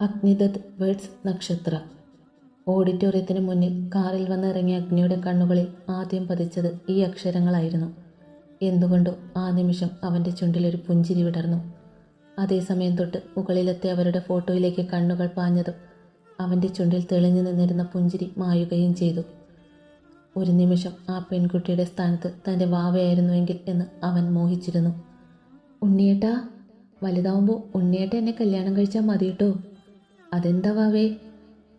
Agnidath words നക്ഷത്ര. ഓഡിറ്റോറിയത്തിന് മുന്നിൽ കാറിൽ വന്നിറങ്ങിയ അഗ്നിയുടെ കണ്ണുകളിൽ ആദ്യം പതിച്ചത് ഈ അക്ഷരങ്ങളായിരുന്നു. എന്തുകൊണ്ടോ ആ നിമിഷം അവന്റെ ചുണ്ടിലൊരു പുഞ്ചിരി വിടർന്നു. അതേസമയം തൊട്ട് മുകളിലെത്തി അവരുടെ ഫോട്ടോയിലേക്ക് കണ്ണുകൾ പാഞ്ഞതും അവന്റെ ചുണ്ടിൽ തെളിഞ്ഞു നിന്നിരുന്ന പുഞ്ചിരി മായുകയും ചെയ്തു. ഒരു നിമിഷം ആ പെൺകുട്ടിയുടെ സ്ഥാനത്ത് തന്റെ വാവയായിരുന്നുവെങ്കിൽ എന്ന് അവൻ മോഹിച്ചിരുന്നു. ഉണ്ണിയേട്ടാ വലുതാവുമ്പോൾ ഉണ്ണിയേട്ട എന്നെ കല്യാണം കഴിച്ചാൽ മതി കേട്ടോ അതെന്താ വാവേ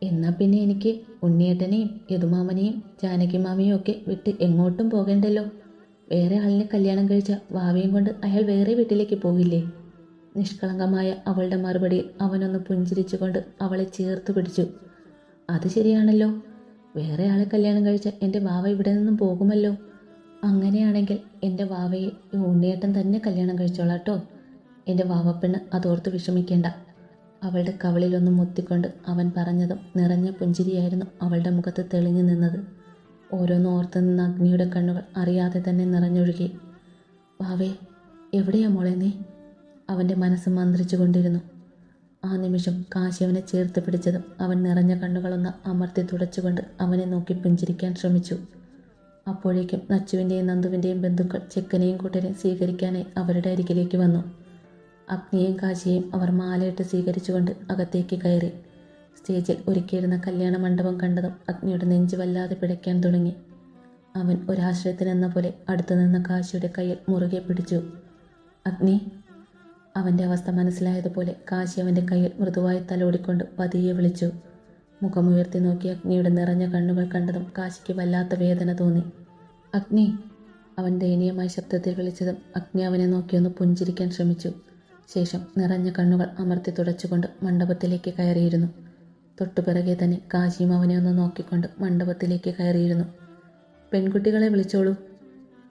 എന്നാ പിന്നെ എനിക്ക് ഉണ്ണിയേട്ടനെയും യദുമാമനെയും ജാനകിമാമയും ഒക്കെ വിട്ട് എങ്ങോട്ടും പോകണ്ടല്ലോ. വേറെ ആളിനെ കല്യാണം കഴിച്ച വാവയും കൊണ്ട് അയാൾ വേറെ വീട്ടിലേക്ക് പോകില്ലേ? നിഷ്കളങ്കമായ അവളുടെ മറുപടിയിൽ അവനൊന്ന് പുഞ്ചിരിച്ചുകൊണ്ട് അവളെ ചേർത്ത് പിടിച്ചു. അത് ശരിയാണല്ലോ. വേറെ ആളെ കല്യാണം കഴിച്ച എന്റെ വാവ ഇവിടെ നിന്നും പോകുമല്ലോ. അങ്ങനെയാണെങ്കിൽ എന്റെ വാവയെ ഉണ്ണിയേട്ടൻ തന്നെ കല്യാണം കഴിച്ചോളാട്ടോ എന്റെ വാവപ്പെണ്ണ് അതോർത്ത് വിഷമിക്കേണ്ട. അവളുടെ കവളിലൊന്ന് മുത്തിക്കൊണ്ട് അവൻ പറഞ്ഞതും നിറഞ്ഞ പുഞ്ചിരിയായിരുന്നു അവളുടെ മുഖത്ത് തെളിഞ്ഞു നിന്നത്. ഓരോന്ന് ഓർത്ത് നിന്ന അഗ്നിയുടെ കണ്ണുകൾ അറിയാതെ തന്നെ നിറഞ്ഞൊഴുകി. വാവേ എവിടെയാ മോളെ നീ? അവന്റെ മനസ്സ് മന്ത്രിച്ചു കൊണ്ടിരുന്നു ആ നിമിഷം കാശ്യവനെ ചേർത്ത് പിടിച്ചതും അവൻ നിറഞ്ഞ കണ്ണുകളൊന്ന് അമർത്തി തുടച്ചുകൊണ്ട് അവനെ നോക്കി പുഞ്ചിരിക്കാൻ ശ്രമിച്ചു. അപ്പോഴേക്കും നച്ചുവിന്റെയും നന്ദുവിന്റെയും ബന്ധുക്കൾ ചെക്കനെയും കൂട്ടരെയും സ്വീകരിക്കാനായി അവരുടെ അരികിലേക്ക് വന്നു. അഗ്നിയെയും കാശിയും അവർ മാലയിട്ട് സ്വീകരിച്ചുകൊണ്ട് അകത്തേക്ക് കയറി. സ്റ്റേജിൽ ഒരുക്കിയിരുന്ന കല്യാണ മണ്ഡപം കണ്ടതും അഗ്നിയുടെ നെഞ്ച് വല്ലാതെ പിടയ്ക്കാൻ തുടങ്ങി. അവൻ ഒരാശ്രയത്തിനെന്ന പോലെ അടുത്തു നിന്ന കാശിയുടെ കയ്യിൽ മുറുകെ പിടിച്ചു. അഗ്നി അവന്റെ അവസ്ഥ മനസ്സിലായതുപോലെ കാശി അവന്റെ കയ്യിൽ മൃദുവായി തലോടിക്കൊണ്ട് പതിയെ വിളിച്ചു. മുഖമുയർത്തി നോക്കി അഗ്നിയുടെ നിറഞ്ഞ കണ്ണുകൾ കണ്ടതും കാശിക്ക് വല്ലാത്ത വേദന തോന്നി. അഗ്നി അവൻ ദയനീയമായ ശബ്ദത്തിൽ വിളിച്ചതും അഗ്നി അവനെ നോക്കിയൊന്ന് പുഞ്ചിരിക്കാൻ ശ്രമിച്ചു. ശേഷം നിറഞ്ഞ കണ്ണുകൾ അമർത്തി തുടച്ചുകൊണ്ട് മണ്ഡപത്തിലേക്ക് കയറിയിരുന്നു. തൊട്ടുപിറകെ തന്നെ കാശിയും അവനെ ഒന്ന് നോക്കിക്കൊണ്ട് മണ്ഡപത്തിലേക്ക് കയറിയിരുന്നു. പെൺകുട്ടികളെ വിളിച്ചോളൂ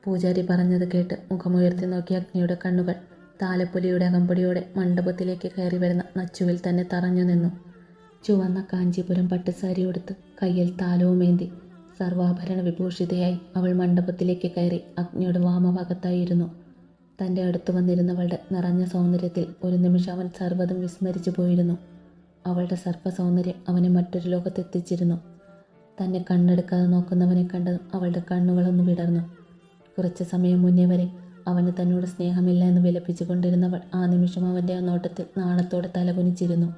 പൂജാരി പറഞ്ഞത് കേട്ട് മുഖമുയർത്തി നോക്കിയ അഗ്നിയുടെ കണ്ണുകൾ താലപ്പൊലിയുടെ അകമ്പടിയോടെ മണ്ഡപത്തിലേക്ക് കയറി വരുന്ന നച്ചുവിൽ തന്നെ തറഞ്ഞു നിന്നു. ചുവന്ന കാഞ്ചീപുരം പട്ടുസാരി ഉടുത്ത് കയ്യിൽ താലവുമേന്തി സർവാഭരണ വിഭൂഷിതയായി അവൾ മണ്ഡപത്തിലേക്ക് കയറി അഗ്നിയുടെ വാമഭാഗത്തായിരുന്നു. തന്റെ അടുത്ത് വന്നിരുന്നവളുടെ നിറഞ്ഞ സൗന്ദര്യത്തിൽ ഒരു നിമിഷം അവൻ സർവതും വിസ്മരിച്ചു പോയിരുന്നു. അവളുടെ സർപ്പ സൗന്ദര്യം അവനെ മറ്റൊരു ലോകത്തെത്തിച്ചിരുന്നു. തന്നെ കണ്ണെടുക്കാതെ നോക്കുന്നവനെ കണ്ടതും അവളുടെ കണ്ണുകളൊന്ന് വിടർന്നു. കുറച്ച് സമയം മുന്നേ വരെ അവന് തന്നോട് സ്നേഹമില്ല എന്ന് വിലപ്പിച്ചു കൊണ്ടിരുന്നവൾ ആ നിമിഷം അവന്റെ നോട്ടത്തിൽ നാണത്തോടെ തലകുനിച്ചിരുന്നു.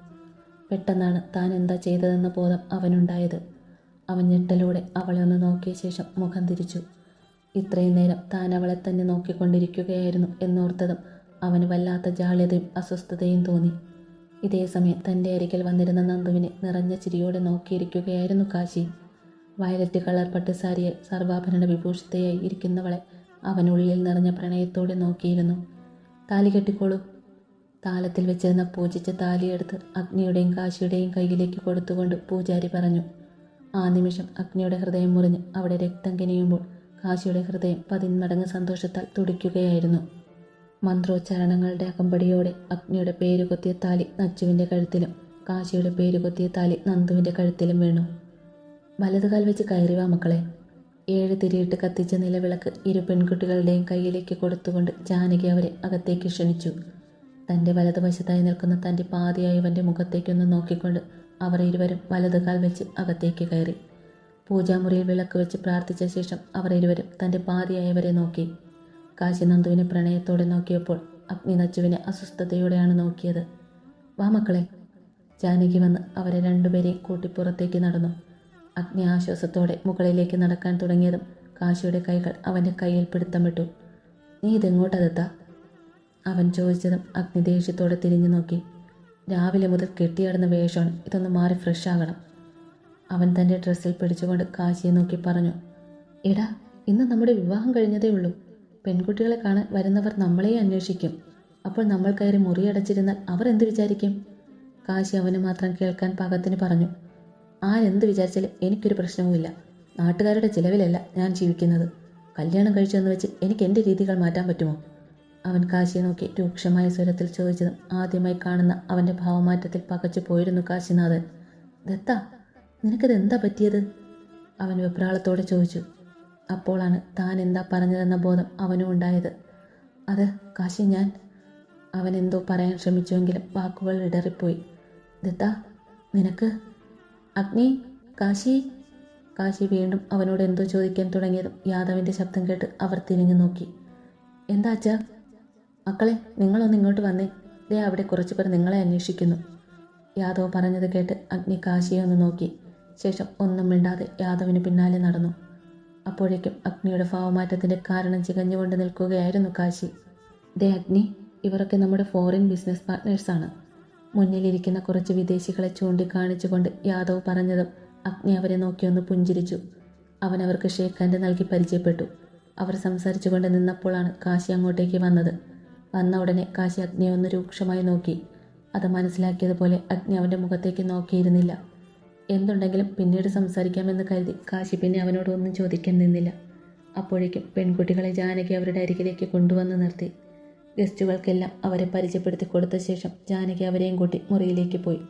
പെട്ടെന്നാണ് താൻ എന്താ ചെയ്തതെന്ന ബോധം അവനുണ്ടായത്. അവൻ ഞെട്ടലോടെ അവളെ ഒന്ന് നോക്കിയ ശേഷം മുഖം തിരിച്ചു. ഇത്രയും നേരം താൻ അവളെ തന്നെ നോക്കിക്കൊണ്ടിരിക്കുകയായിരുന്നു എന്നോർത്തതും അവന് വല്ലാത്ത ജാള്യതയും അസ്വസ്ഥതയും തോന്നി. ഇതേ സമയം തന്റെ അരികിൽ വന്നിരുന്ന നന്ദുവിനെ നിറഞ്ഞ ചിരിയോടെ നോക്കിയിരിക്കുകയായിരുന്നു കാശി. വയലറ്റ് കളർ പട്ടുസാരിയിൽ സർവാഭരണ വിഭൂഷിതയായി ഇരിക്കുന്നവളെ അവനുള്ളിൽ നിറഞ്ഞ പ്രണയത്തോടെ നോക്കിയിരുന്നു. താലി കെട്ടിക്കോളൂ. താലത്തിൽ വെച്ചിരുന്ന പൂജിച്ച താലിയെടുത്ത് അഗ്നിയുടെയും കാശിയുടെയും കയ്യിലേക്ക് കൊടുത്തുകൊണ്ട് പൂജാരി പറഞ്ഞു. ആ നിമിഷം അഗ്നിയുടെ ഹൃദയം മുറിഞ്ഞ് അവിടെ രക്തം കിനിയുമ്പോൾ കാശിയുടെ ഹൃദയം പതിന്മടങ്ങ് സന്തോഷത്താൽ തുടിക്കുകയായിരുന്നു. മന്ത്രോച്ചാരണങ്ങളുടെ അകമ്പടിയോടെ അഗ്നിയുടെ പേരുകൊത്തിയ താലി നച്ചുവിന്റെ കഴുത്തിലും കാശിയുടെ പേരുകൊത്തിയ താലി നന്ദുവിന്റെ കഴുത്തിലും വീണു. വലതുകാൽ വെച്ച് കയറി വാ മക്കളെ. ഏഴ് തിരിയിട്ട് കത്തിച്ച നിലവിളക്ക് ഇരു പെൺകുട്ടികളുടെയും കയ്യിലേക്ക് കൊടുത്തുകൊണ്ട് ജാനകി അവരെ അകത്തേക്ക് ക്ഷണിച്ചു. തന്റെ വലതുവശത്തായി നിൽക്കുന്ന തന്റെ പാതിയായവന്റെ മുഖത്തേക്കൊന്ന് നോക്കിക്കൊണ്ട് അവർ ഇരുവരും വലതുകാൽ വെച്ച് അകത്തേക്ക് കയറി. പൂജാമുറിയിൽ വിളക്ക് വെച്ച് പ്രാർത്ഥിച്ച ശേഷം അവർ ഇരുവരും തന്റെ പാതിയായവരെ നോക്കി. കാശി നന്ദുവിനെ പ്രണയത്തോടെ നോക്കിയപ്പോൾ അഗ്നി നച്ചുവിനെ അസ്വസ്ഥതയോടെയാണ് നോക്കിയത്. വാ മക്കളെ. ജാനകി വന്ന് അവരെ രണ്ടുപേരെയും കൂട്ടി പുറത്തേക്ക് നടന്നു. അഗ്നി ആശ്വാസത്തോടെ മുകളിലേക്ക് നടക്കാൻ തുടങ്ങിയതും കാശിയുടെ കൈകൾ അവന്റെ കയ്യിൽ പിടുത്തം വിട്ടു. നീ ഇതെങ്ങോട്ടതെത്താ? അവൻ ചോദിച്ചതും അഗ്നി ദേഷ്യത്തോടെ തിരിഞ്ഞു നോക്കി. രാവിലെ മുതൽ കെട്ടിയാടുന്ന വേഷമാണ്. ഇതൊന്ന് മാറി ഫ്രഷ് ആകണം അവൻ തന്റെ ഡ്രസ്സിൽ പിടിച്ചുകൊണ്ട് കാശിയെ നോക്കി പറഞ്ഞു എടാ ഇന്ന് നമ്മുടെ വിവാഹം കഴിഞ്ഞതേ ഉള്ളൂ. പെൺകുട്ടികളെ കാണാൻ വരുന്നവർ നമ്മളെയും അന്വേഷിക്കും. അപ്പോൾ നമ്മൾ കയറി മുറിയടച്ചിരുന്നാൽ അവർ എന്ത് വിചാരിക്കും? കാശി അവന് മാത്രം കേൾക്കാൻ പാകത്തിന് പറഞ്ഞു ആരെന്ത് വിചാരിച്ചാലും എനിക്കൊരു പ്രശ്നവുമില്ല നാട്ടുകാരുടെ ചിലവിലല്ല ഞാൻ ജീവിക്കുന്നത്. കല്യാണം കഴിച്ചെന്ന് വെച്ച് എനിക്ക് എന്റെ രീതികൾ മാറ്റാൻ പറ്റുമോ? അവൻ കാശിയെ നോക്കി രൂക്ഷമായ സ്വരത്തിൽ ചോദിച്ചതും ആദ്യമായി കാണുന്ന അവന്റെ ഭാവമാറ്റത്തിൽ പകച്ചു പോയിരുന്നു കാശിനാഥൻ. ദത്ത നിനക്കത് എന്താ പറ്റിയത്? അവൻ വെപ്രാളത്തോടെ ചോദിച്ചു. അപ്പോളാണ് താൻ എന്താ പറഞ്ഞതെന്ന ബോധം അവനും ഉണ്ടായത്. അത് കാശി ഞാൻ. അവൻ എന്തോ പറയാൻ ശ്രമിച്ചുവെങ്കിലും വാക്കുകൾ ഇടറിപ്പോയി. ദത്താ നിനക്ക്? അഗ്നി കാശി? കാശി വീണ്ടും അവനോട് എന്തോ ചോദിക്കാൻ തുടങ്ങിയതും യാദവിന്റെ ശബ്ദം കേട്ട് അവർ തിരിഞ്ഞു നോക്കി. എന്താ അച്ഛാ? മക്കളെ നിങ്ങളൊന്ന് ഇങ്ങോട്ട് വന്നേ. ദേ അവിടെ കുറച്ച് പേർ നിങ്ങളെ അന്വേഷിക്കുന്നു. യാദവ് പറഞ്ഞത് കേട്ട് അഗ്നി കാശിയെ ഒന്ന് നോക്കി. ശേഷം ഒന്നും മിണ്ടാതെ യാദവിന് പിന്നാലെ നടന്നു. അപ്പോഴേക്കും അഗ്നിയുടെ ഭാവമാറ്റത്തിന്റെ കാരണം ചികഞ്ഞുകൊണ്ട് നിൽക്കുകയായിരുന്നു കാശി. ദേ അഗ്നി ഇവരൊക്കെ നമ്മുടെ ഫോറിൻ ബിസിനസ് പാർട്ട്നേഴ്സാണ് മുന്നിലിരിക്കുന്ന കുറച്ച് വിദേശികളെ ചൂണ്ടിക്കാണിച്ചുകൊണ്ട് യാദവ് പറഞ്ഞതും അഗ്നി അവരെ നോക്കിയൊന്ന് പുഞ്ചിരിച്ചു. അവൻ അവർക്ക് ഷേഖാന്റെ നൽകി പരിചയപ്പെട്ടു. അവർ സംസാരിച്ചുകൊണ്ട് നിന്നപ്പോഴാണ് കാശി അങ്ങോട്ടേക്ക് വന്നത്. വന്ന ഉടനെ കാശി അഗ്നിയെ ഒന്ന് രൂക്ഷമായി നോക്കി. അത് മനസ്സിലാക്കിയതുപോലെ അഗ്നി അവന്റെ മുഖത്തേക്ക് നോക്കിയിരുന്നില്ല. എന്തുണ്ടെങ്കിലും പിന്നീട് സംസാരിക്കാമെന്ന് കരുതി കാശി പിന്നെ അവനോട് ഒന്നും ചോദിക്കാൻ നിന്നില്ല. അപ്പോഴേക്കും പെൺകുട്ടികളെ ജാനകി അവരുടെ അരികിലേക്ക് കൊണ്ടുവന്ന് നിർത്തി. ഗസ്റ്റുകൾക്കെല്ലാം അവരെ പരിചയപ്പെടുത്തി കൊടുത്ത ശേഷം ജാനകി അവരെയും കൂട്ടി മുറിയിലേക്ക് പോയി.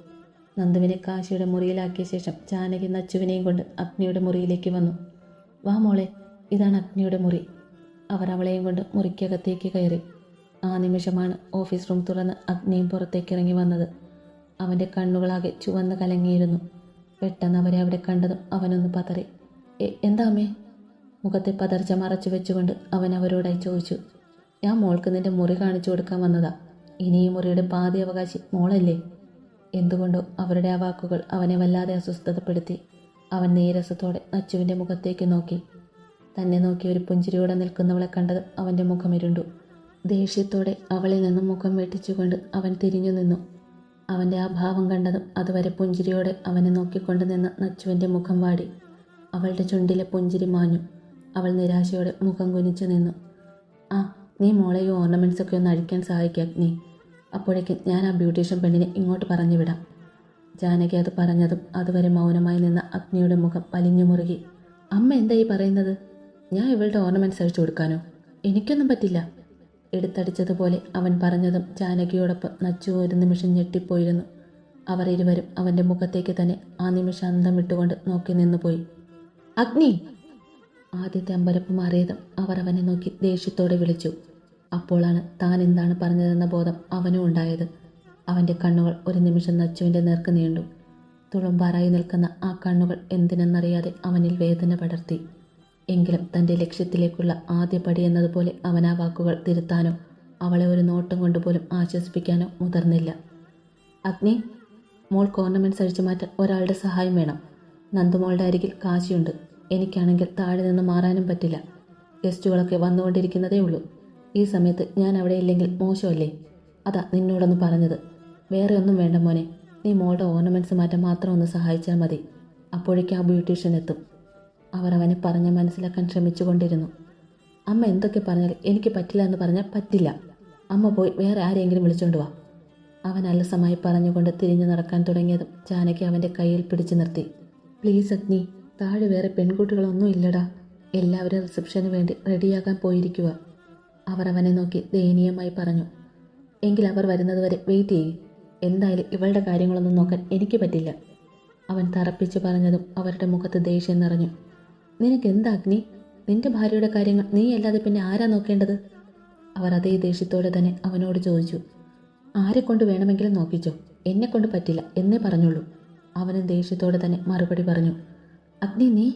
നന്ദുവിനെ കാശിയുടെ മുറിയിലാക്കിയ ശേഷം ജാനകി നച്ചുവിനെയും കൊണ്ട് അഗ്നിയുടെ മുറിയിലേക്ക് വന്നു. വാ മോളെ ഇതാണ് അഗ്നിയുടെ മുറി. അവർ അവളെയും കൊണ്ട് മുറിക്കകത്തേക്ക് കയറി. ആ നിമിഷമാണ് ഓഫീസ് റൂം തുറന്ന് അഗ്നിയും പുറത്തേക്ക് ഇറങ്ങി വന്നത്. അവന്റെ കണ്ണുകളാകെ ചുവന്ന് കലങ്ങിയിരുന്നു. പെട്ടെന്ന് അവരെ അവിടെ കണ്ടതും അവനൊന്ന് പതറി. എന്താ അമ്മേ? മുഖത്തെ പതർച്ച മറച്ചു വെച്ചുകൊണ്ട് അവൻ അവരോടായി ചോദിച്ചു. ഞാൻ മോൾക്ക് നിന്റെ മുറി കാണിച്ചു കൊടുക്കാൻ വന്നതാ. ഇനി ഈ മുറിയുടെ പാതി അവകാശി മോളല്ലേ? എന്തുകൊണ്ടോ അവരുടെ ആ വാക്കുകൾ അവനെ വല്ലാതെ അസ്വസ്ഥതപ്പെടുത്തി. അവൻ നീരസത്തോടെ നച്ചുവിന്റെ മുഖത്തേക്ക് നോക്കി. തന്നെ നോക്കി ഒരു പുഞ്ചിരിയോടെ നിൽക്കുന്നവളെ കണ്ടത് അവന്റെ മുഖമിരുണ്ടു ദേഷ്യത്തോടെ അവളിൽ നിന്നും മുഖം വെട്ടിച്ചുകൊണ്ട് അവൻ തിരിഞ്ഞു നിന്നു അവന്റെ ആ ഭാവം കണ്ടതും അതുവരെ പുഞ്ചിരിയോടെ അവനെ നോക്കിക്കൊണ്ട് നിന്ന് നച്ചുവിന്റെ മുഖം വാടി. അവളുടെ ചുണ്ടിലെ പുഞ്ചിരി മാഞ്ഞു. അവൾ നിരാശയോടെ മുഖം കുനിച്ചു നിന്നു. ആ നീ മോളെ ഈ ഓർണമെന്റ്സൊക്കെ ഒന്ന് അഴിക്കാൻ സഹായിക്കാം നീ അപ്പോഴേക്കും ഞാൻ ആ ബ്യൂട്ടീഷ്യൻ പെണ്ണിനെ ഇങ്ങോട്ട് പറഞ്ഞു വിടാം. ജാനകി അത് പറഞ്ഞതും അതുവരെ മൗനമായി നിന്ന അഗ്നിയുടെ മുഖം വലിഞ്ഞു മുറുകി. അമ്മ എന്താ ഈ പറയുന്നത്? ഞാൻ ഇവളുടെ ഓർണമെന്റ്സ് അഴിച്ചു കൊടുക്കാനോ? എനിക്കൊന്നും പറ്റില്ല. എടുത്തടിച്ചതുപോലെ അവൻ പറഞ്ഞതും ജാനകിയോടൊപ്പം നച്ചു ഒരു നിമിഷം ഞെട്ടിപ്പോയിരുന്നു. അവർ ഇരുവരും അവന്റെ മുഖത്തേക്ക് തന്നെ ആ നിമിഷം അന്തം വിട്ടുകൊണ്ട് നോക്കി നിന്നുപോയി. അഗ്നി! ആദ്യത്തെ അമ്പരപ്പ് മാറിയതും അവർ അവനെ നോക്കി ദേഷ്യത്തോടെ വിളിച്ചു. അപ്പോഴാണ് താൻ എന്താണ് പറഞ്ഞതെന്ന ബോധം അവനും ഉണ്ടായത്. അവന്റെ കണ്ണുകൾ ഒരു നിമിഷം നച്ചുവിന്റെ നേർക്ക് നീണ്ടു. തുളുമ്പാറായി നിൽക്കുന്ന ആ കണ്ണുകൾ എന്തിനെന്നറിയാതെ അവനിൽ വേദന പടർത്തി. എങ്കിലും തന്റെ ലക്ഷ്യത്തിലേക്കുള്ള ആദ്യ പടി എന്നതുപോലെ അവൻ ആ വാക്കുകൾ തിരുത്താനോ അവളെ ഒരു നോട്ടം കൊണ്ടുപോലും ആശ്വസിപ്പിക്കാനോ മുതിർന്നില്ല. അഗ്നി മോൾ ഓർണമെന്റ്സ് അഴിച്ചു മാറ്റാൻ ഒരാളുടെ സഹായം വേണം. നന്ദുമോളുടെ അരികിൽ കാശിയുണ്ട്. എനിക്കാണെങ്കിൽ താഴെ നിന്ന് മാറാനും പറ്റില്ല. ഗസ്റ്റുകളൊക്കെ വന്നുകൊണ്ടിരിക്കുന്നതേ ഉള്ളൂ. ഈ സമയത്ത് ഞാൻ അവിടെ ഇല്ലെങ്കിൽ മോശമല്ലേ? അതാ നിന്നോടൊന്ന് പറഞ്ഞത്. വേറെ ഒന്നും വേണ്ട മോനെ. നീ മോളുടെ ഓർണമെന്റ്സ് മാറ്റാൻ മാത്രം ഒന്ന് സഹായിച്ചാൽ മതി. അപ്പോഴേക്കും ആ ബ്യൂട്ടീഷ്യൻ എത്തും. അവർ അവനെ പറഞ്ഞ് മനസ്സിലാക്കാൻ ശ്രമിച്ചുകൊണ്ടിരുന്നു. അമ്മ എന്തൊക്കെ പറഞ്ഞാൽ എനിക്ക് പറ്റില്ല എന്ന് പറഞ്ഞാൽ പറ്റില്ല. അമ്മ പോയി വേറെ ആരെങ്കിലും വിളിച്ചോണ്ട് വാ. അവൻ അലസമായി പറഞ്ഞുകൊണ്ട് തിരിഞ്ഞു നടക്കാൻ തുടങ്ങിയതും ജാനകി അവന്റെ കയ്യിൽ പിടിച്ചു നിർത്തി. പ്ലീസ് അഗ്നി താഴെ വേറെ പെൺകുട്ടികളൊന്നും ഇല്ലടാ. എല്ലാവരും റിസപ്ഷന് വേണ്ടി റെഡിയാകാൻ പോയിരിക്കുക. അവർ അവനെ നോക്കി ദയനീയമായി പറഞ്ഞു. എങ്കിൽ അവർ വരുന്നതുവരെ വെയിറ്റ് ചെയ്യും. എന്തായാലും ഇവളുടെ കാര്യങ്ങളൊന്നും നോക്കാൻ എനിക്ക് പറ്റില്ല. അവൻ തറപ്പിച്ച് പറഞ്ഞതും അവരുടെ മുഖത്ത് ദേഷ്യം നിറഞ്ഞു. നിനക്ക് എന്താ അഗ്നി? നിന്റെ ഭാര്യയുടെ കാര്യങ്ങൾ നീ അല്ലാതെ പിന്നെ ആരാ നോക്കേണ്ടത്? അവർ അതേ ദേഷ്യത്തോടെ തന്നെ അവനോട് ചോദിച്ചു. ആരെ കൊണ്ട് വേണമെങ്കിലും നോക്കിച്ചോ. എന്നെ കൊണ്ട് പറ്റില്ല. എന്നേ പറഞ്ഞുള്ളൂ അവനും ദേഷ്യത്തോടെ തന്നെ മറുപടി പറഞ്ഞു. അഗ്നി നീ?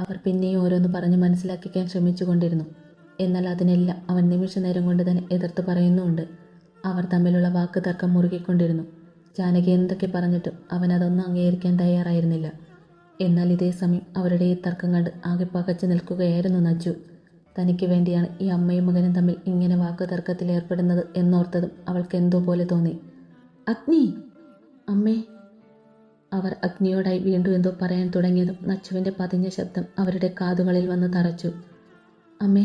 അവർ പിന്നെയും ഓരോന്ന് പറഞ്ഞ് മനസ്സിലാക്കിക്കാൻ ശ്രമിച്ചുകൊണ്ടിരുന്നു. എന്നാൽ അതിനെല്ലാം അവൻ നിമിഷ നേരം കൊണ്ട് തന്നെ എതിർത്ത് പറയുന്നുമുണ്ട്. അവർ തമ്മിലുള്ള വാക്ക് തർക്കം മുറുകിക്കൊണ്ടിരുന്നു. ജാനകി എന്തൊക്കെ പറഞ്ഞിട്ടും അവൻ അതൊന്നും അംഗീകരിക്കാൻ തയ്യാറായിരുന്നില്ല. എന്നാൽ ഇതേ സമയം അവരുടെ ഈ തർക്കം കണ്ട് ആകെ നിൽക്കുകയായിരുന്നു നജു. തനിക്ക് വേണ്ടിയാണ് ഈ അമ്മയും മകനും തമ്മിൽ ഇങ്ങനെ വാക്ക് തർക്കത്തിൽ ഏർപ്പെടുന്നത് എന്നോർത്തതും അവൾക്ക് എന്തോ പോലെ തോന്നി. അഗ്നി! അമ്മേ! അവർ അഗ്നിയോടായി വീണ്ടും എന്തോ പറയാൻ തുടങ്ങിയതും നച്ചുവിന്റെ പതിഞ്ഞ ശബ്ദം അവരുടെ കാതുകളിൽ വന്ന് തറച്ചു. അമ്മേ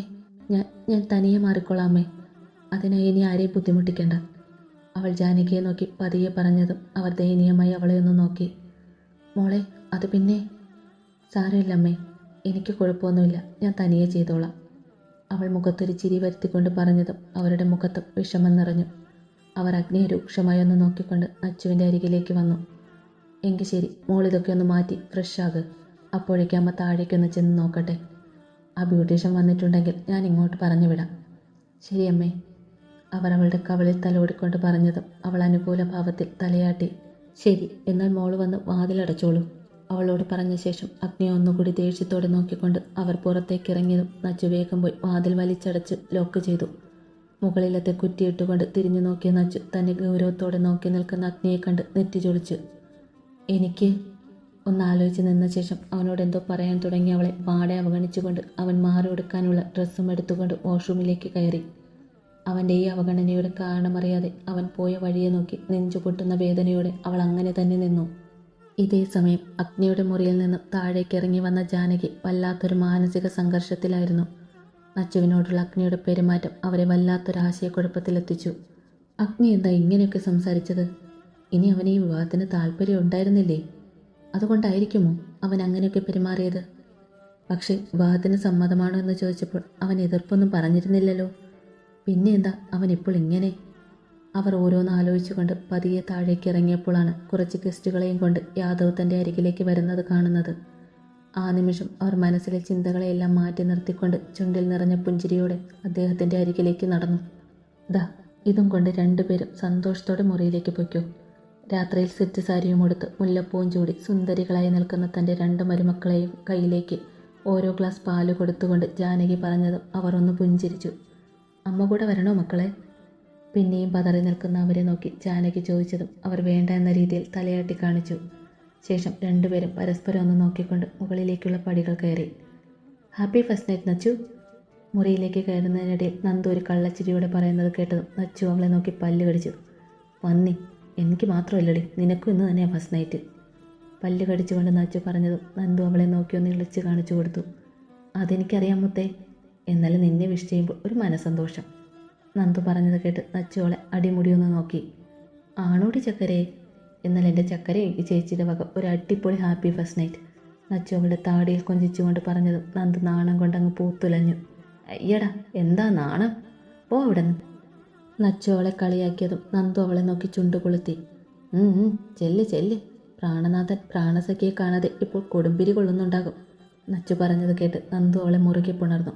ഞാൻ ഞാൻ തനിയെ മാറിക്കോളാം അമ്മേ. അതിനായി ഇനി ആരെയും ബുദ്ധിമുട്ടിക്കേണ്ട. അവൾ ജാനകിയെ നോക്കി പതിയെ പറഞ്ഞതും അവർ ദയനീയമായി അവളെ ഒന്ന് നോക്കി. മോളെ അത് പിന്നെ സാരമില്ല അമ്മേ എനിക്ക് കുഴപ്പമൊന്നുമില്ല. ഞാൻ തനിയെ ചെയ്തോളാം. അവൾ മുഖത്തൊരു ചിരി വരുത്തിക്കൊണ്ട് പറഞ്ഞതും അവരുടെ മുഖത്ത് വിഷമം നിറഞ്ഞു. അവർ അഗ്നിയെ രൂക്ഷമായി ഒന്ന് നോക്കിക്കൊണ്ട് അച്ചുവിന്റെ അരികിലേക്ക് വന്നു. എങ്കിൽ ശരി മോൾ ഇതൊക്കെ ഒന്ന് മാറ്റി ഫ്രഷ് ആക് അപ്പോഴേക്കും അമ്മ താഴേക്കൊന്ന് ചെന്ന് നോക്കട്ടെ. ആ ബ്യൂട്ടീഷ്യൻ വന്നിട്ടുണ്ടെങ്കിൽ ഞാൻ ഇങ്ങോട്ട് പറഞ്ഞു വിടാം. ശരി അമ്മേ. അവർ അവളുടെ കവളിൽ തലോടിക്കൊണ്ട് പറഞ്ഞതും അവൾ അനുകൂല ഭാവത്തിൽ തലയാട്ടി. ശരി എന്നാൽ മോൾ വന്ന് വാതിലടച്ചോളൂ. അവളോട് പറഞ്ഞ ശേഷം അഗ്നി ഒന്നുകൂടി ദേഷ്യത്തോടെ നോക്കിക്കൊണ്ട് അവർ പുറത്തേക്ക് ഇറങ്ങിയതും നച്ചു വേഗം പോയി വാതിൽ വലിച്ചടച്ച് ലോക്ക് ചെയ്തു. മുകളിലത്തെ കുറ്റിയിട്ടുകൊണ്ട് തിരിഞ്ഞു നോക്കിയ നച്ചു തന്നെ ഗൗരവത്തോടെ നോക്കി നിൽക്കുന്ന അഗ്നിയെ കണ്ട് നെറ്റി ചൊളിച്ചു എനിക്ക് ഒന്ന് ആലോചിച്ച് നിന്ന ശേഷം അവനോട് എന്തോ പറയാൻ തുടങ്ങി അവളെ പാടെ അവഗണിച്ചുകൊണ്ട് അവൻ മാറി എടുക്കാനുള്ള ഡ്രസ്സും എടുത്തുകൊണ്ട് വാഷ്റൂമിലേക്ക് കയറി. അവന്റെ ഈ അവഗണനയുടെ കാരണമറിയാതെ അവൻ പോയ വഴിയെ നോക്കി നെഞ്ചു പൊട്ടുന്ന വേദനയോടെ അവൾ അങ്ങനെ തന്നെ നിന്നു. ഇതേ സമയം അഗ്നിയുടെ മുറിയിൽ നിന്ന് താഴേക്ക് ഇറങ്ങി വന്ന ജാനകി വല്ലാത്തൊരു മാനസിക സംഘർഷത്തിലായിരുന്നു. നച്ചുവിനോടുള്ള അഗ്നിയുടെ പെരുമാറ്റം അവരെ വല്ലാത്തൊരു ആശയക്കുഴപ്പത്തിലെത്തിച്ചു അഗ്നി എന്താ ഇങ്ങനെയൊക്കെ സംസാരിച്ചത്? ഇനി അവന് ഈ വിവാഹത്തിന് താല്പര്യം ഉണ്ടായിരുന്നില്ലേ? അതുകൊണ്ടായിരിക്കുമോ അവൻ അങ്ങനെയൊക്കെ പെരുമാറിയത്? പക്ഷേ വിവാഹത്തിന് സമ്മതമാണോ എന്ന് ചോദിച്ചപ്പോൾ അവൻ എതിർപ്പൊന്നും പറഞ്ഞിരുന്നില്ലല്ലോ. പിന്നെന്താ അവൻ ഇപ്പോൾ ഇങ്ങനെ? അവർ ഓരോന്ന് ആലോചിച്ചുകൊണ്ട് പതിയെ താഴേക്ക് ഇറങ്ങിയപ്പോഴാണ് കുറച്ച് ഗസ്റ്റുകളെയും കൊണ്ട് യാദവ് തന്റെ അരികിലേക്ക് വരുന്നത് കാണുന്നത്. ആ നിമിഷം അവർ മനസ്സിലെ ചിന്തകളെയെല്ലാം മാറ്റി നിർത്തിക്കൊണ്ട് ചുണ്ടിൽ നിറഞ്ഞ പുഞ്ചിരിയോടെ അദ്ദേഹത്തിന്റെ അരികിലേക്ക് നടന്നു. ദാ ഇതും കൊണ്ട് രണ്ടുപേരും സന്തോഷത്തോടെ മുറിയിലേക്ക് പൊയ്ക്കോ. രാത്രിയിൽ സെറ്റ് സാരിയും ഉടുത്ത് മുല്ലപ്പൂവും ചൂടി സുന്ദരികളായി നിൽക്കുന്ന തന്റെ രണ്ട് മരുമക്കളെയും കയ്യിലേക്ക് ഓരോ ഗ്ലാസ് പാൽ കൊടുത്തുകൊണ്ട് ജാനകി പറഞ്ഞതും അവർ ഒന്ന് പുഞ്ചിരിച്ചു. അമ്മ കൂടെ വരണോ മക്കളെ? പിന്നെയും പതറി നിൽക്കുന്ന അവരെ നോക്കി ജാനകി ചോദിച്ചതും അവർ വേണ്ട എന്ന രീതിയിൽ തലയാട്ടി കാണിച്ചു. ശേഷം രണ്ടുപേരും പരസ്പരം ഒന്ന് നോക്കിക്കൊണ്ട് മുകളിലേക്കുള്ള പടികൾ കയറി. ഹാപ്പി ഫസ്റ്റ് നൈറ്റ് നച്ചു മുറിയിലേക്ക് കയറുന്നതിനിടയിൽ നന്ദു ഒരു കള്ളച്ചിരിയോടെ പറയുന്നത് കേട്ടതും നച്ചു അവളെ നോക്കി പല്ല് കടിച്ചു. വന്നി എനിക്ക് മാത്രമല്ലടി നിനക്കും ഇന്ന് തന്നെയാണ് ഫസ്റ്റ് നൈറ്റ് പല്ല് കടിച്ചുകൊണ്ട് നച്ചു പറഞ്ഞതും നന്ദു അവളെ നോക്കി ഒന്ന് ഇളിച്ച് കാണിച്ചു കൊടുത്തു. അതെനിക്കറിയാം മുത്തേ എന്നാലും നിന്നെ വിഷ് ചെയ്യുമ്പോൾ ഒരു മനസ്സന്തോഷം. നന്ദു പറഞ്ഞത് കേട്ട് നച്ചോളെ അടിമുടിയൊന്ന് നോക്കി. ആണോടി ചക്കരേ? എന്നാൽ എന്റെ ചക്കരെ ചേച്ചിയുടെ വക ഒരു അടിപൊളി ഹാപ്പി ഫസ്റ്റ് നൈറ്റ്. നച്ചു അവളുടെ താടിയിൽ കൊഞ്ചിച്ചുകൊണ്ട് പറഞ്ഞത് നന്ദു നാണം കൊണ്ടങ്ങ് പൂത്തുലഞ്ഞു. അയ്യടാ എന്താ നാണം? പോ അവിടെ നിന്ന് നച്ചു കളിയാക്കിയതും നന്ദു അവളെ നോക്കി ചുണ്ടുകൊളുത്തി. ചെല്ല് ചെല്ല്. പ്രാണനാഥൻ പ്രാണസഖിയെ കാണാതെ ഇപ്പോൾ കൊടുമ്പിരി കൊള്ളുന്നുണ്ടാകും. നച്ചു പറഞ്ഞത് കേട്ട് നന്ദു അവളെ മുറുകെ പുണർന്നു.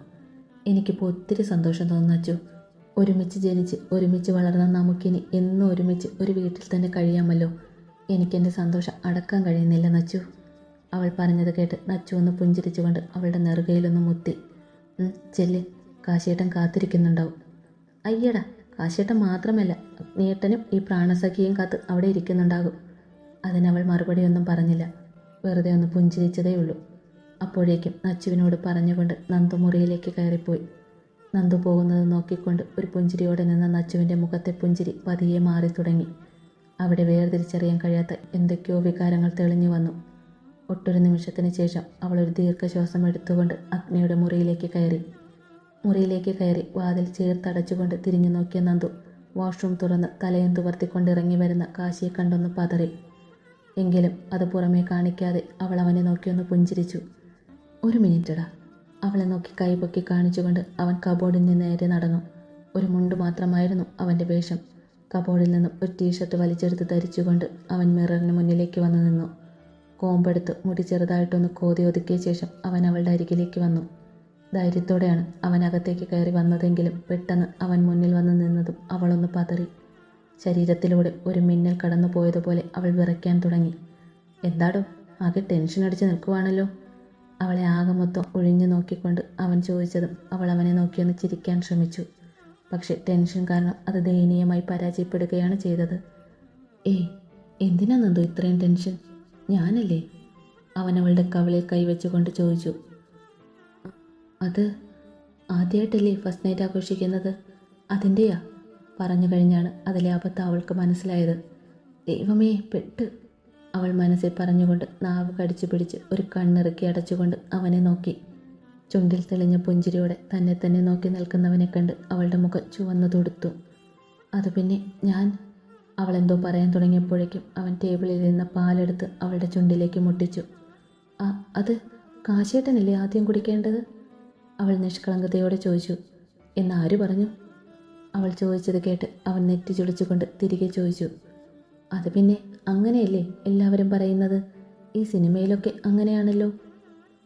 എനിക്കിപ്പോൾ ഒത്തിരി സന്തോഷം തോന്നുന്നു അച്ചു. ഒരുമിച്ച് ജനിച്ച് ഒരുമിച്ച് വളർന്ന നമുക്കിനി എന്നും ഒരുമിച്ച് ഒരു വീട്ടിൽ തന്നെ കഴിയാമല്ലോ. എനിക്കെന്റെ സന്തോഷം അടക്കാൻ കഴിയുന്നില്ല നച്ചു. അവൾ പറഞ്ഞത് കേട്ട് നച്ചു ഒന്ന് പുഞ്ചിരിച്ചുകൊണ്ട് അവളുടെ നെറുകയിലൊന്ന് മുത്തി. "ഉം, ചെല്ല്. കാശിയേട്ടൻ കാത്തിരിക്കുന്നുണ്ടാവും. അയ്യടാ കാശിയേട്ടൻ മാത്രമല്ല നേട്ടനും ഈ പ്രാണസഖിയും കാത്ത് അവിടെ ഇരിക്കുന്നുണ്ടാകും. അതിനവൾ മറുപടിയൊന്നും പറഞ്ഞില്ല. വെറുതെ ഒന്ന് പുഞ്ചിരിച്ചതേ ഉള്ളൂ അപ്പോഴേക്കും നച്ചുവിനോട് പറഞ്ഞുകൊണ്ട് നന്ദമുറിയിലേക്ക് കയറിപ്പോയി. നന്ദു പോകുന്നത് നോക്കിക്കൊണ്ട് ഒരു പുഞ്ചിരിയോടെ നിന്ന നച്ചുവിന്റെ മുഖത്തെ പുഞ്ചിരി പതിയെ മാറി തുടങ്ങി. അവിടെ വേർതിരിച്ചറിയാൻ കഴിയാത്ത എന്തൊക്കെയോ വികാരങ്ങൾ തെളിഞ്ഞു വന്നു. ഒട്ടൊരു നിമിഷത്തിന് ശേഷം അവൾ ഒരു ദീർഘശ്വാസം എടുത്തുകൊണ്ട് അഗ്നിയുടെ മുറിയിലേക്ക് കയറി. മുറിയിലേക്ക് കയറി വാതിൽ ചേർത്തടച്ചുകൊണ്ട് തിരിഞ്ഞു നോക്കിയ നന്ദു വാഷ്റൂം തുറന്ന് തലയും തുവർത്തിക്കൊണ്ട് ഇറങ്ങി വരുന്ന കാശിയെ കണ്ടൊന്ന് പതറി. എങ്കിലും അത് പുറമേ കാണിക്കാതെ അവൾ അവനെ നോക്കിയൊന്ന് പുഞ്ചിരിച്ചു. ഒരു മിനിറ്റടാ അവളെ നോക്കി കൈപൊക്കി കാണിച്ചുകൊണ്ട് അവൻ കബോർഡിൽ നിന്ന് നേരെ നടന്നു. ഒരു മുണ്ട് മാത്രമായിരുന്നു അവന്റെ വേഷം. കബോർഡിൽ നിന്നും ഒരു ടീഷർട്ട് വലിച്ചെടുത്ത് ധരിച്ചുകൊണ്ട് അവൻ മിററിന് മുന്നിലേക്ക് വന്നു നിന്നു. കോമ്പെടുത്ത് മുടി ചെറുതായിട്ടൊന്ന് കോതി ഒതുക്കിയ ശേഷം അവൻ അവളുടെ അരികിലേക്ക് വന്നു. ധൈര്യത്തോടെയാണ് അവൻ അകത്തേക്ക് കയറി വന്നതെങ്കിലും പെട്ടെന്ന് അവൻ മുന്നിൽ വന്നു നിന്നതും അവളൊന്ന് പതറി. ശരീരത്തിലൂടെ ഒരു മിന്നൽ കടന്നു പോയതുപോലെ അവൾ വിറയ്ക്കാൻ തുടങ്ങി. എന്താടോ ആകെ ടെൻഷൻ അടിച്ച് നിൽക്കുവാണല്ലോ. അവളെ ആകെ മൊത്തം ഒഴിഞ്ഞു നോക്കിക്കൊണ്ട് അവൻ ചോദിച്ചതും അവൾ അവനെ നോക്കിയൊന്ന് ചിരിക്കാൻ ശ്രമിച്ചു. പക്ഷെ ടെൻഷൻ കാരണം അത് ദയനീയമായി പരാജയപ്പെടുകയാണ് ചെയ്തത്. ഏയ് എന്തിനാ നന്ദു ഇത്രയും ടെൻഷൻ? ഞാനല്ലേ? അവൻ അവളുടെ കവളിൽ കൈവച്ചുകൊണ്ട് ചോദിച്ചു. അത് ആദ്യമായിട്ടല്ലേ ഫസ്റ്റ് നൈറ്റ് ആഘോഷിക്കുന്നത്? അതിന്റെയാ പറഞ്ഞു കഴിഞ്ഞാണ് അതിലെ അവൾക്ക് മനസ്സിലായത്. ദൈവമേ പെട്ട് അവൾ മനസ്സിൽ പറഞ്ഞുകൊണ്ട് നാവ് കടിച്ചു പിടിച്ച് ഒരു കണ്ണിറുക്കി അടച്ചുകൊണ്ട് അവനെ നോക്കി. ചുണ്ടിൽ തെളിഞ്ഞ പുഞ്ചിരിയോടെ തന്നെ തന്നെ നോക്കി നിൽക്കുന്നവനെ കണ്ട് അവളുടെ മുഖം ചുവന്നു തൊടുത്തു. അത് പിന്നെ ഞാൻ? അവളെന്തോ പറയാൻ തുടങ്ങിയപ്പോഴേക്കും അവൻ ടേബിളിൽ നിന്ന് പാലെടുത്ത് അവളുടെ ചുണ്ടിലേക്ക് മുട്ടിച്ചു. ആ അത് കാശേട്ടനല്ലേ ആദ്യം കുടിക്കേണ്ടത്? അവൾ നിഷ്കളങ്കതയോടെ ചോദിച്ചു. എന്നാര് പറഞ്ഞു? അവൾ ചോദിച്ചത് കേട്ട് അവൻ നെറ്റി ചുളിച്ചുകൊണ്ട് തിരികെ ചോദിച്ചു. അത് പിന്നെ അങ്ങനെയല്ലേ എല്ലാവരും പറയുന്നത്? ഈ സിനിമയിലൊക്കെ അങ്ങനെയാണല്ലോ.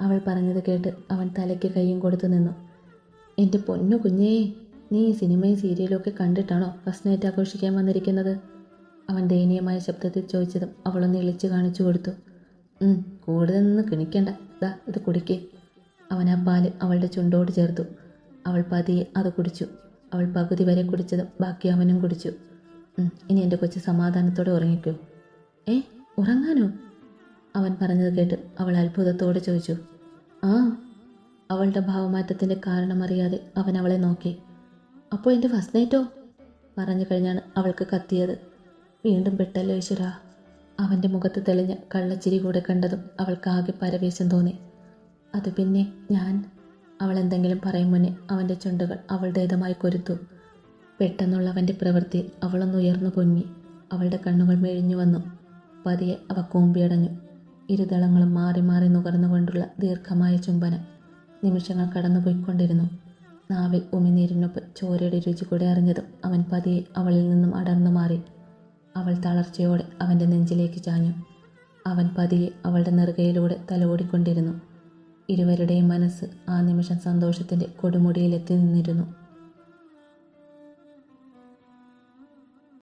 അവൾ പറഞ്ഞത് കേട്ട് അവൻ തലയ്ക്ക് കൈയും കൊടുത്തു നിന്നു. എന്റെ പൊന്നു കുഞ്ഞേ നീ ഈ സിനിമയും സീരിയലൊക്കെ കണ്ടിട്ടാണോ ഫസ്റ്റ് നൈറ്റ് ആഘോഷിക്കാൻ വന്നിരിക്കുന്നത്? അവൻ ദയനീയമായ ശബ്ദത്തിൽ ചോദിച്ചതും അവളൊന്ന് ഇളിച്ചു കാണിച്ചു കൊടുത്തു. "ഉം, കൂടുതൽ നിന്ന് കിണിക്കണ്ട. ദാ ഇത് കുടിക്കേ. അവൻ ആ പാൽ അവളുടെ ചുണ്ടോട് ചേർത്തു. അവൾ പതിയെ അത് കുടിച്ചു. അവൾ പകുതി വരെ കുടിച്ചതും ബാക്കി അവനും കുടിച്ചു. "ഉം, ഇനി എന്റെ കൊച്ചു സമാധാനത്തോടെ ഉറങ്ങിക്കോ. ഏ ഉറങ്ങാനോ? അവൻ പറഞ്ഞത് കേട്ട് അവൾ അത്ഭുതത്തോടെ ചോദിച്ചു. ആ അവളുടെ ഭാവമാറ്റത്തിന്റെ കാരണമറിയാതെ അവൻ അവളെ നോക്കി. അപ്പോൾ എന്റെ ഫസ്റ്റ് നൈറ്റോ പറഞ്ഞു കഴിഞ്ഞാണ് അവൾക്ക് കത്തിയത്. വീണ്ടും പെട്ടല്ലോ ഈശ്വര. അവന്റെ മുഖത്ത് തെളിഞ്ഞ കള്ളച്ചിരി കൂടെ കണ്ടതും അവൾക്ക് ആകെ പരവേശം തോന്നി. അത് പിന്നെ ഞാൻ? അവൾ എന്തെങ്കിലും പറയും മുന്നേ അവന്റെ ചുണ്ടുകൾ അവളുടേതുമായി കൊരുത്തു പെട്ടെന്നുള്ള അവന്റെ പ്രവൃത്തി അവളൊന്ന് ഉയർന്നു പൊങ്ങി. അവളുടെ കണ്ണുകൾ മെഴിഞ്ഞു വന്നു. പതിയെ അവ കൂമ്പിയടഞ്ഞു. ഇരുതളങ്ങളും മാറി മാറി നുകർന്നുകൊണ്ടുള്ള ദീർഘമായ ചുംബനം. നിമിഷങ്ങൾ കടന്നുപോയിക്കൊണ്ടിരുന്നു. നാവിൽ ഉമിനീരിനൊപ്പം ചോരയുടെ രുചി കൂടെ അറിഞ്ഞതും അവൻ പതിയെ അവളിൽ നിന്നും അടർന്നു മാറി. അവൾ തളർച്ചയോടെ അവന്റെ നെഞ്ചിലേക്ക് ചാഞ്ഞു. അവൻ പതിയെ അവളുടെ നെറുകയിലൂടെ തലോടിക്കൊണ്ടിരുന്നു. ഇരുവരുടെയും മനസ്സ് ആ നിമിഷം സന്തോഷത്തിന്റെ കൊടുമുടിയിലെത്തി നിന്നിരുന്നു.